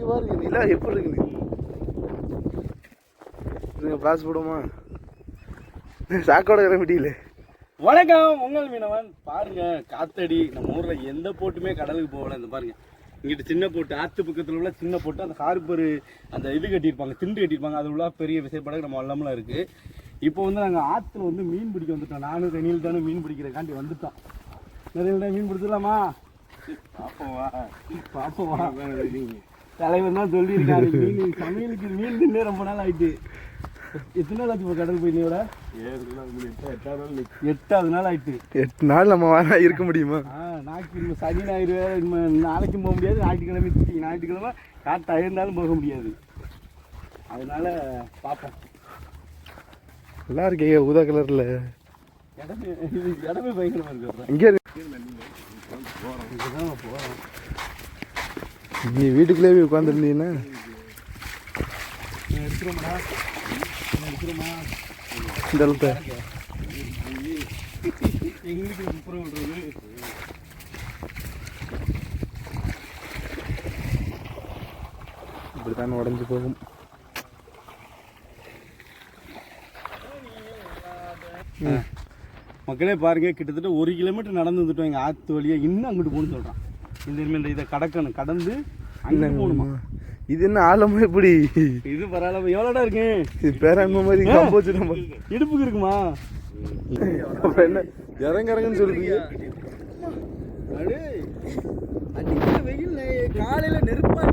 இங்க பாருங்க நிலா எப்படி இருக்குது? பாஸ் போடுமா சாக்கோட கிளம்பிட்டீங்களே. வணக்கம் உங்கள் மீனவன். பாருங்க காத்தடி நம்ம ஊர்ல எந்த போட்டுமே கடலுக்கு போகல இந்த பாருங்க. இங்கிட்டு சின்ன போட்டு ஆத்து பக்கத்துல உள்ள சின்ன போட்டு அந்த ஹார்பர் அந்த இது கட்டியிருப்பாங்க திண்டு கட்டியிருப்பாங்க அது உள்ள பெரிய விசைப்படகு நம்ம வல்லம்ல இருக்கு. இப்போ வந்து நாங்கள் ஆத்துல வந்து மீன் பிடிக்க வந்துட்டோம். நானும் ரெனியில் தானே மீன் பிடிக்கிறக்காண்டி வந்துட்டோம். நிறைய மீன் பிடிச்சலாமா பாப்போவா பாப்போவா தலைவன் தான் சொல்லியிருக்காரு. மீன் சமையலுக்கு மீன் தின்னே ரொம்ப நாள் ஆயிட்டு. எத்தனை நாள் ஆச்சு கடல் போய் நீயோட? எட்டாவது நாள் ஆயிட்டு. எட்டு நாள் நம்ம வர இருக்க முடியுமா? நாளைக்கு இன்னும் சனி ஞாயிறு நாளைக்கும் போக முடியாது. ஞாயிற்றுக்கிழமை ஞாயிற்றுக்கிழமை காட்டு அயர்ந்தாலும் போக முடியாது. அதனால பார்ப்போம் நல்லா இருக்கே ஊதா கலர்ல. இடமே இடமே பயங்கரமா இருக்கு. இங்கே. இதுதான் போகிறோம் நீ வீட்டுக்குள்ளே போய் உட்காந்துருந்தீங்கன்னா எடுத்துருமாடா எடுத்துருமா இந்த அளவுக்கு எங்களுக்கு இப்படி தான் உடஞ்சி போகும். மக்களே பாருங்க கிட்டத்தட்ட ஒரு கிலோமீட்டர் நடந்து வந்துட்டோம். எங்கள் ஆற்று வழியாக இன்னும் அங்கிட்டு போகணும்னு சொல்கிறான் இந்த இந்த இதை கடக்கணும். கடந்து அங்கே போகணுமா? இது என்ன ஆழமா எப்படி? இது பரவாயில்ல எவ்வளோடா இருக்கு? இது பேராங்க மாதிரி கம்போச்சு நம்ம இடுப்புக்கு இருக்குமா? அப்புறம் என்ன? இறங்க இறங்குன்னு அடிக்கிற வெயில் காலையில நெருப்பா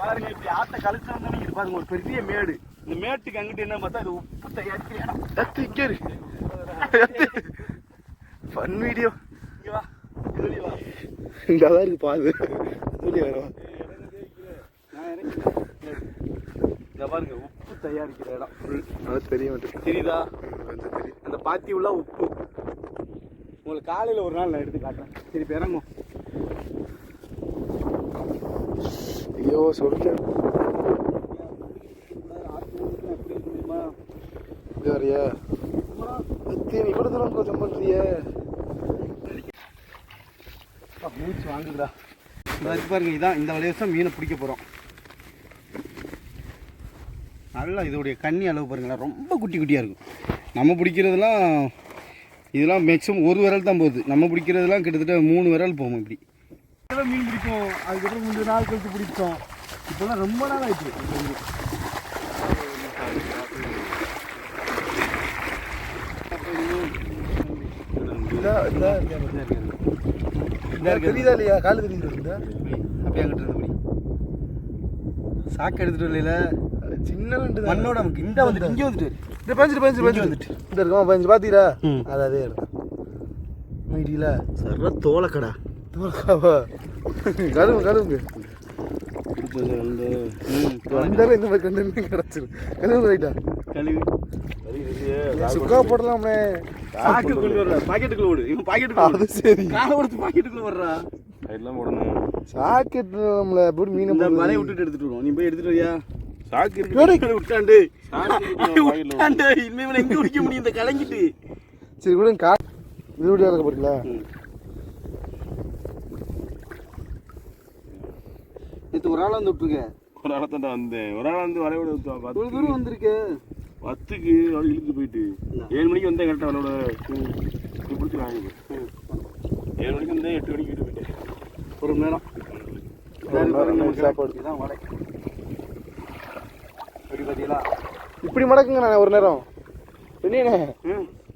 பாருங்க இப்படி ஆத்த கழிச்சு வந்தோம் இது பாருங்க ஒரு பெரிய மேடு. இந்த மேட்டுக்கு அங்கிட்டு என்ன பார்த்தா இது உப்பு தயாரிக்கிற இடம் கத்து இங்கே இருக்கு ஃபன் வீடியோ இந்த தான் இருக்கு பாது. வரும் நான் இறங்கி இந்த பாருங்க உப்பு தயாரிக்கிற இடம். அது தெரிய மாட்டேன் தெரியுதா? வந்து தெரியும். அந்த பாத்தி உள்ள உப்பு. உங்களுக்கு காலையில் ஒரு நாள் நான் எடுத்து காட்டுறேன். சரி இறங்கும். ஐயோ சொல்லிட்டேன் இப்படி வரையா இவ்வளோ தூரம் கொஞ்சம் மூச்சு வாங்குதுடா. பாருங்க இதான் இந்த வலையசம் மீனை பிடிக்க போகிறோம் நல்லா இதோடைய கண்ணி அளவு பாருங்களேன் ரொம்ப குட்டி குட்டியாக இருக்கும். நம்ம பிடிக்கிறதுலாம் இதெல்லாம் மேக்ஸிமம் ஒரு விரல் தான் போகுது. நம்ம பிடிக்கிறதுலாம் கிட்டத்தட்ட மூணு விரல் போகும் இப்படி. இதெல்லாம் மீன் பிடிக்கும் அதுக்கப்புறம் மூணு நாள் கழித்து பிடிச்சோம் இப்போல்லாம் ரொம்ப நாள் ஆயிடுச்சு இது வந்து. இதா இந்த இதா இருக்கு. தெரியுதா இல்லையா காலு தெரியுதா அப்படியே அங்கிட்டு இருந்து பிடி சாக்கு எடுத்துட்டு வரல சின்ன நண்டு மண்ணோட நமக்கு இந்த வந்துட்டு இங்கே வந்துட்டு. இந்த பஞ்சு இங்க பஞ்சு வந்துட்டு. இந்த இருக்கமா பார்த்தீங்களா ம். அது அதே இடம். சர்வ தோலக்கடா. கழுவு கழுவுங்க வந்து இந்த மாதிரி கண்டு கிடச்சிரும். கழுவு ரைட்டா கழுவி. சுக்கா போடலாமே. கொண்டு வர்ற பாக்கெட்டுக்குள்ள ஓடு. இவன் பாக்கெட்டுக்குள்ள அது சரி. காலை கொடுத்து பாக்கெட்டுக்குள்ள வர்றா. எல்லாம் போடணும். சாக்கெட் நம்மள எப்படி மீனை இந்த? மலையை விட்டுட்டு எடுத்துட்டு வருவோம் நீ போய் எடுத்துட்டு வரியா? சாக்கு இருக்கு. இவனை விட்டாண்டு. சாக்கு இருக்கு வாயில. விட்டாண்டு. இனிமே எங்க குடிக்க முடியும்? இந்த கலங்கிட்டு. சரி கூட கா இது வீடியோ இருக்க போறீங்களா? நேற்று ஒரு ஆள் வந்து விட்டுருக்க. ஒரு ஆளை தான் வந்தேன். ஒரு ஆள் வந்து இவ்வளவு பத்து தூரம் வந்திருக்க. பத்துக்கு அவள் இழுத்து போயிட்டு. ஏழு மணிக்கு வந்தேன் கரெக்டாக அவளோட பிடிச்சி வாங்கி ஏழு மணிக்கு வந்தேன் எட்டு மணிக்கு வீட்டு போயிட்டேன். ஒரு மணி நேரம் சாப்பாடு. இதான் வடை. பார்த்தீங்களா இப்படி மடக்குங்க நான் ஒரு நேரம். என்னண்ணே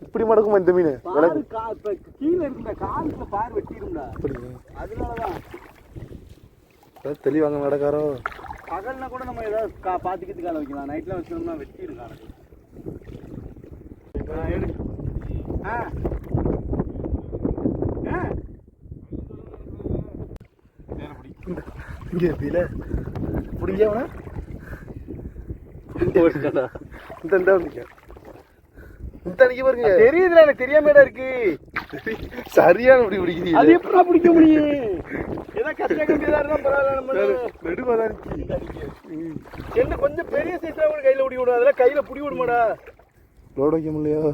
இப்படி மடக்குமா இந்த மீன்? கீழே இருக்குடா காலுக்குள்ள பார் வெட்டிடும்டா. அதனாலதான். அதான் தெளிவாங்க நடக்காரோ பகல்னா கூட நம்ம ஏதாவது கா பாத்துக்கிட்டு கால வைக்கலாம். நைட்ல வச்சோம்னா வெட்டிடும் காலை ஆ. ஆ. இங்க இருப்பீல பிடிங்க அவனை. இந்த இந்த இந்த அன்னைக்கு பாருங்க. தெரியுதுல எனக்கு தெரியாமடா இருக்கு. சரியான இப்படி அது பிடிக்கிறீங்க எப்படா பிடிக்க முடியும்? ஏதோ கஷ்ட கம்பியதா இருந்தா பரவாயில்ல நம்ம நெடுவாதான் இருக்கு. என்ன கொஞ்சம் பெரிய சைஸ்ல கூட கையில பிடி விடும் அதெல்லாம் கையில பிடி விடுமாடா. லோட் வைக்க முடியலையோ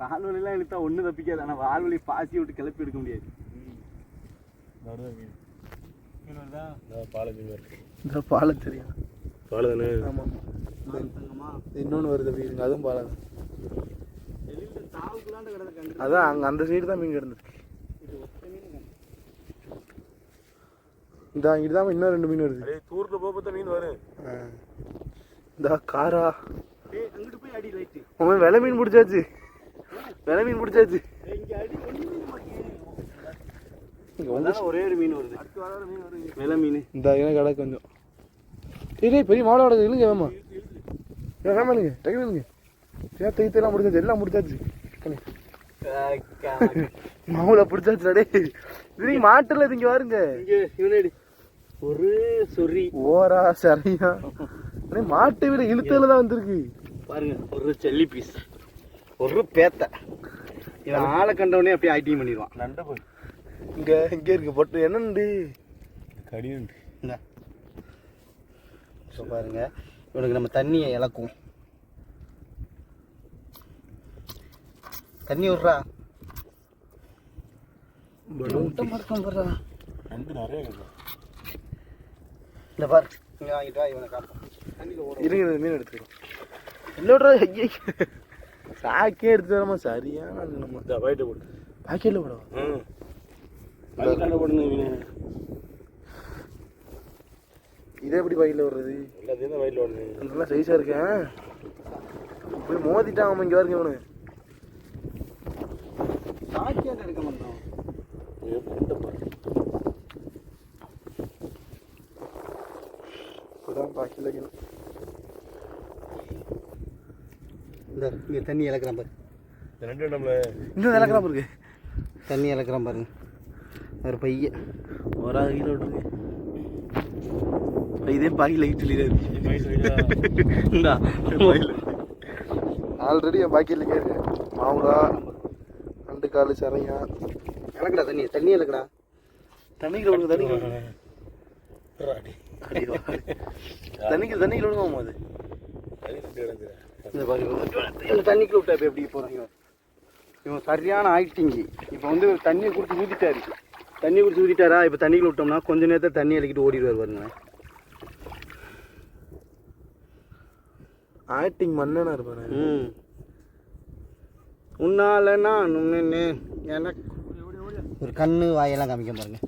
வால்வலிலாம் இழுத்தா ஒண்ணு தப்பிக்காது. ஆனா வால்வலி பாசி விட்டு கிளப்பி எடுக்க முடியாது. இந்த பாலை தெரியும். பாலை தானே? ஆமாம் ஆமாம் இன்னொன்று வருது வீடுங்க அதுவும் பாலை தான். அதான் அங்கே அந்த சைடு தான் மீன் கிடந்துருக்கு இந்த இங்கிட்டு தான் இன்னும் ரெண்டு மீன் வருது. அப்படியே தூரத்தில் போக பார்த்தா மீன் வரும். இந்த காரா. ஏய் அங்கிட்டு போய் அடி லைட்டு உன் விலை மீன் பிடிச்சாச்சு. விலை மீன் பிடிச்சாச்சு. இங்க அடி ஒண்ணுமே இங்க வந்து ஒரே ஒரு மீன் வருது. அடுத்து வர மீன் வருது. வெலை மீன். இந்த கடை கொஞ்சம். டேய் டேய் பெரிய மாவளோட இல்லைங்க வேமா. வேமா இல்லைங்க டக்கு இல்லைங்க ஏன் தைத்தெல்லாம் முடிச்சாச்சு எல்லாம் முடிச்சாச்சு. மாவுல பிடிச்சாச்சு டே இது மாட்டுல இங்க பாருங்க. ஒரு சொறி. ஓரா சரியா. மாட்டை விட இழுத்தல தான் வந்திருக்கு. பாருங்க ஒரு செல்லி பீஸ் ஒரு பேத்த. இவன் ஆளை கண்டவனே அப்படியே ஐடிங் பண்ணிடுவான். நண்டை போய். இங்க இங்க இருக்கு பொட்டு. இந்த ஸோ பாருங்க. இவனுக்கு நம்ம தண்ணியை இழக்கும். தண்ணி விட்றா. முட்டை மறக்கம் போடுறா நண்டு நிறைய கிடைக்கும் இந்த பாரு. இங்கே வாங்கிட்டு வா இவனை ஓட இருங்க மீன் எடுத்துக்கிறோம். இல்லோட்ரா ஐயே சாக்கே எடுத்து வரமா சரியான நம்ம. போடு பாக்கெட்ல போடவா? ம் அதுக்காண்ட போடுங்க இதே எப்படி பாக்கெட்ல வர்றது எல்லாத்தையும் தான் வயிற்றில் ஓடுங்க நல்லா சைஸா இருக்கேன் போய் மோதிட்டான் அவன் இங்க பாருங்க அவனு சாக்கியாட்டு எடுக்க மாட்டோம். இப்போதான் பாக்கெட்ல வைக்கணும் இந்த இங்கே தண்ணி இழக்கிறான் பாரு. நம்மள இன்னும் நிலக்கலாம் இருக்கு தண்ணி இழக்கிறான் பாருங்க. ஒரு பைய. ஒரு கிலோ விட்டுருக்கு இதே பாக்கெட்ல இட்லி இந்தா ஆல்ரெடி என் பாக்கெட்ல கேட்டு மாவுடா ரெண்டு காலு சரையா. இழக்கடா தண்ணி தண்ணி விடுங்க தண்ணிக்குள்ள அடி வா. தண்ணிக்கு தண்ணிக்குள்ள விடுங்க அது. இந்த பாரு இந்த தண்ணிக்குள்ள விட்டா எப்படி போறான் இவன்? சரியான ஆக்டிங்கு இப்போ வந்து தண்ணியை குடிச்சு ஊத்திட்டாரு. தண்ணி குடிச்சு ஊத்திட்டாரா? இப்போ தண்ணிக்குள்ள விட்டோம்னா கொஞ்ச நேரத்தை தண்ணி இறக்கிட்டு ஓடிடுவார் பாருங்க ஆக்டிங் மன்னனா இருப்பாரு ம். உன்னால நான் நின்னு. எனக்கு ஒரு கண்ணு வாயெல்லாம் காமிக்க பாருங்க.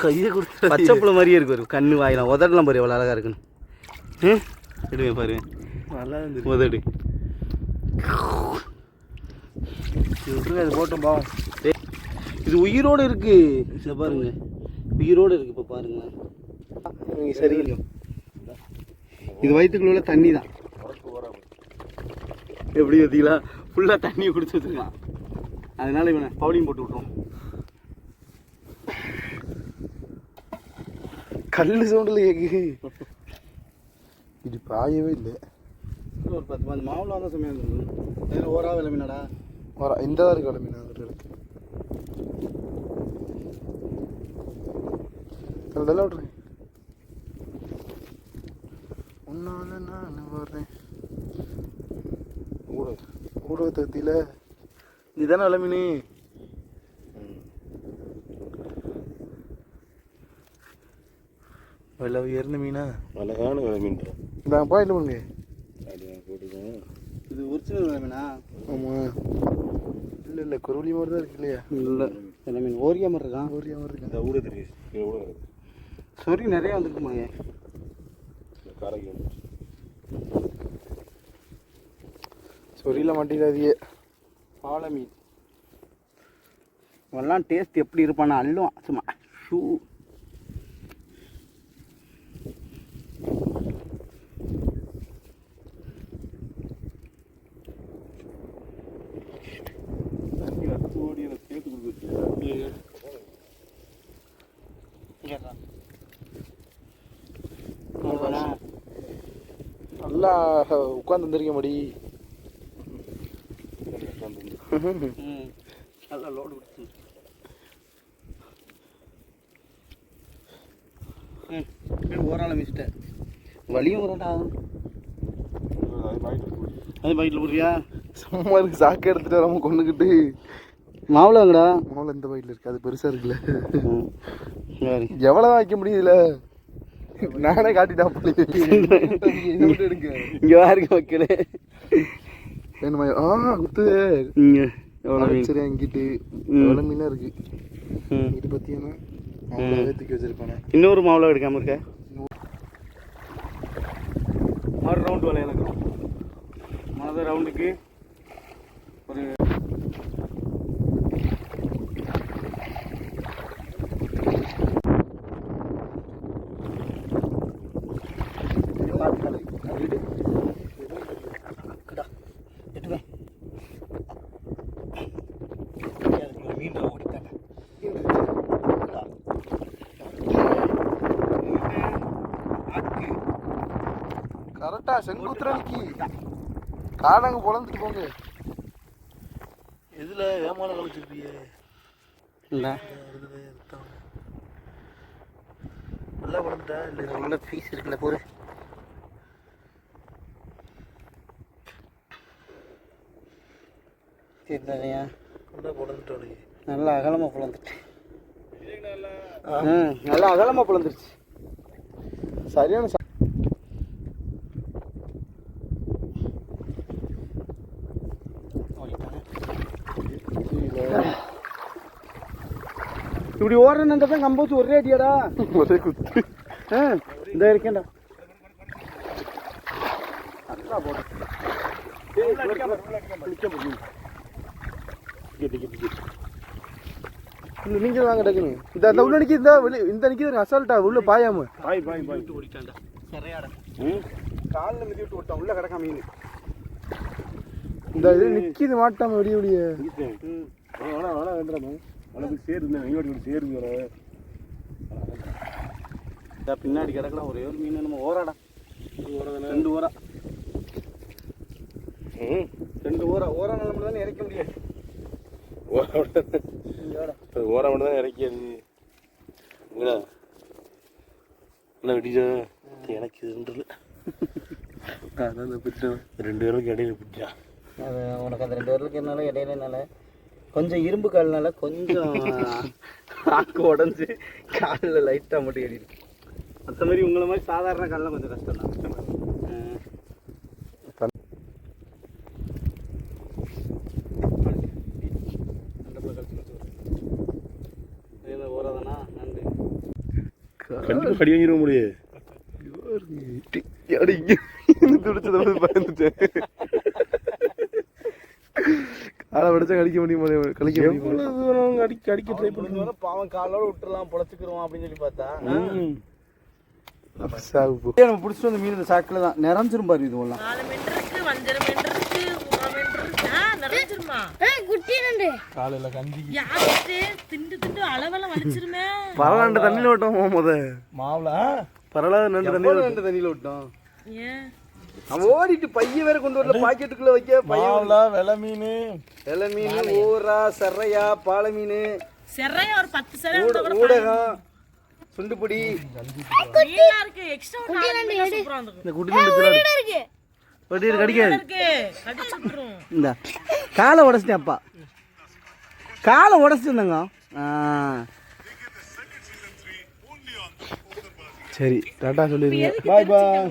கையை கொடுத்து பச்சை புள்ள மாதிரியே இருக்கு ஒரு கண்ணு வாயெல்லாம். உதடலாம் பாரு எவ்வளோ அழகா இருக்குன்னு. ம் எடுவேன் பாருங்க. உதடு. அது போட்டோம் பாவம் இது உயிரோட இருக்கு. இதை பாருங்க. உயிரோட இருக்கு இப்போ பாருங்க. சரி இது வயிற்றுக்குள்ள தண்ணி தான். எப்படி பார்த்தீங்களா ஃபுல்லாக தண்ணியை குடிச்சு வச்சிருக்கான் அதனால இவனை பவுடிங் போட்டு விட்ருவோம் கல்லு சவுண்டில் கேக்கு. இது பாயவே இல்லை. ஒரு பத்து பதினஞ்சு மாவுல தான் சமயம் அதில் ஓரா விலை மீனடா வர இந்த தான் இருக்கு மீன் அந்த இருக்கு அதெல்லாம் விட்ருங்க உன்னால நான் வர்றேன். ஊடக தத்தியில இதுதானே விலை மீன்? விலை உயர்ந்த மீனா அழகான விலை மீன் இந்த பாயிண்ட் பண்ணுங்க இது ஒரிஜினல் விலை மீனா? ஆமாம் இல்லை இல்லை குருவலி மாதிரி தான் இருக்கு இல்லையா? இல்லை. விலை மீன் ஓரியா மாதிரி இருக்கான் ஓரியா மாதிரி இருக்கு? இந்த ஊட தெரியுது இது ஊட இருக்குது சொறி நிறைய வந்துருக்குமாங்க காரைக்கு சொரியில மாட்டேங்காதியே பாலை மீன் இவெல்லாம் டேஸ்ட் எப்படி இருப்பான்னு அள்ளுவான். சும்மா ஷூ. நல்லா உட்காந்து வந்திருக்க மடி. நல்லா லோடு கொடுத்து ம் இப்படி ஓராள மிச்சிட்டேன் வலியும் வரட்டா அது பைக்கில் போடுறியா சும்மா இருக்கு சாக்கு எடுத்துட்டு வராம கொண்டுக்கிட்டு மாவுளங்கடா முதல்ல இந்த பைக்கில் இருக்கு அது பெருசா இருக்குல்ல. எவ்வளவு வைக்க முடியுதுல நானே காட்டிட்டா எடுங்க இங்கே பாருங்க வைக்கல வேணுமா ஆ குத்து. இங்கே எவ்வளோ மீன்? சரி அங்கிட்டு ம். எவ்வளவு மீனா இருக்கு? இது அவ்வளோ தூக்கி வச்சிருப்பானே. இன்னொரு மாவுளை எடுக்காம இருக்க? மறு ரவுண்டு விளையாடுறோம் மொதல் ரவுண்டுக்கு கரெக்டா செங்குத்துற நிக்கி காணாங்க பொழந்துட்டு போங்க எதுல ஏமால கழிச்சிருப்பியே இல்லை. நல்லா பொழந்துட்டா? இல்லை உள்ள ஃபீஸ் இருக்குல்ல போரு சரியா நல்லா பொழந்துட்டோனே. நல்லா அகலமாக பிளந்துட்டு ம் நல்லா அகலமாக பிளந்துருச்சு சரியான இப்படி ஓடுறேன்னு தான் கம்போச்சு ஒரே அடியாடா. ஒரே குத்து. ஆ இந்த இருக்கேன்டா. நல்லா போடு இல்ல, நீங்க வாங்க டக்குனு இந்த இந்த உள்ள நிக்கி இந்த இந்த நிக்கிது அசால்ட்டா உள்ள பாயாம. பாய் பாய் பாய். ஓடிட்டான்டா சரியாடா. ம்? காலில் மிதி விட்டு விட்டான் உள்ள கிடக்கா மீன்? இந்த இது நிக்கிது மாட்டாம விடிய இருக்கேன். வேணா வேணா வேண்டாம் உனக்கு சேருது நீங்க சேருது வர இந்த பின்னாடி கிடக்கலாம் ஒரே ஒரு மீன் நம்ம ஓராடா. ரெண்டு ஓரா ம். ரெண்டு ஓரா. ஓரா தானே இறக்க முடியாது. ஓரம் மட்டும் தான் இறக்கியது என்னடா? என்ன வெடிச்சா எனக்கு இது ரெண்டு இல்லை. அதான் பிடிச்சேன். ரெண்டு பேருக்கு இடையில பிடிச்சா. அது உனக்கு அந்த ரெண்டு பேருக்கு என்னால இடையில என்னால கொஞ்சம் இரும்பு கால்னால கொஞ்சம் ஆக்கு உடஞ்சி காலில் லைட்டாக மட்டும் ஏறிடும் மற்ற மாதிரி உங்களை மாதிரி சாதாரண காலில் கொஞ்சம் கஷ்டம் தான் கண்டிப்பாக கடி வாங்கிட முடியாது அடி துடிச்சத பயந்துட்டேன். காலை படிச்சா கடிக்க முடியுமா கழிக்க முடியுமா? அடிக்க அடிக்க ட்ரை பண்ணுங்க. பாவம் காலோட விட்டுறலாம் பொழைச்சிக்கிறோம் அப்படின்னு சொல்லி பார்த்தா. நம்ம பிடிச்சிட்டு வந்த மீன் இந்த சாக்கில் தான். நிறைஞ்சிரும் பாரு இது எல்லாம். நிறைஞ்சிருமா காலையில கஞ்சி. யாருக்கு திண்டு திண்டு அளவெல்லாம் வலிச்சிருமே. பரவாயில்ல தண்ணியில் ஓட்டம் போகும்போது மாவுல பரவாயில்ல ரெண்டு தண்ணியில் விட்டோம் ஏன்? அவன் ஓடிட்டு பைய வேற கொண்டு வரல பாக்கெட்டுக்குள்ள வைக்க பைய வெலை மீன் வெலை மீன் ஊரா சர்ரையா பாலை மீன் ஒரு பத்து ஊடகம் சுண்டுபிடி. இருக்கு. எக்ஸ்ட்ரா இந்த குட்டி இருக்கு. கடிக்காது. விட்டுரும். இந்த. காலை உடச்சிட்டேன் அப்பா? காலை உடச்சிருந்தேங்க. சரி டாட்டா சொல்லிருங்க பாய் பாய்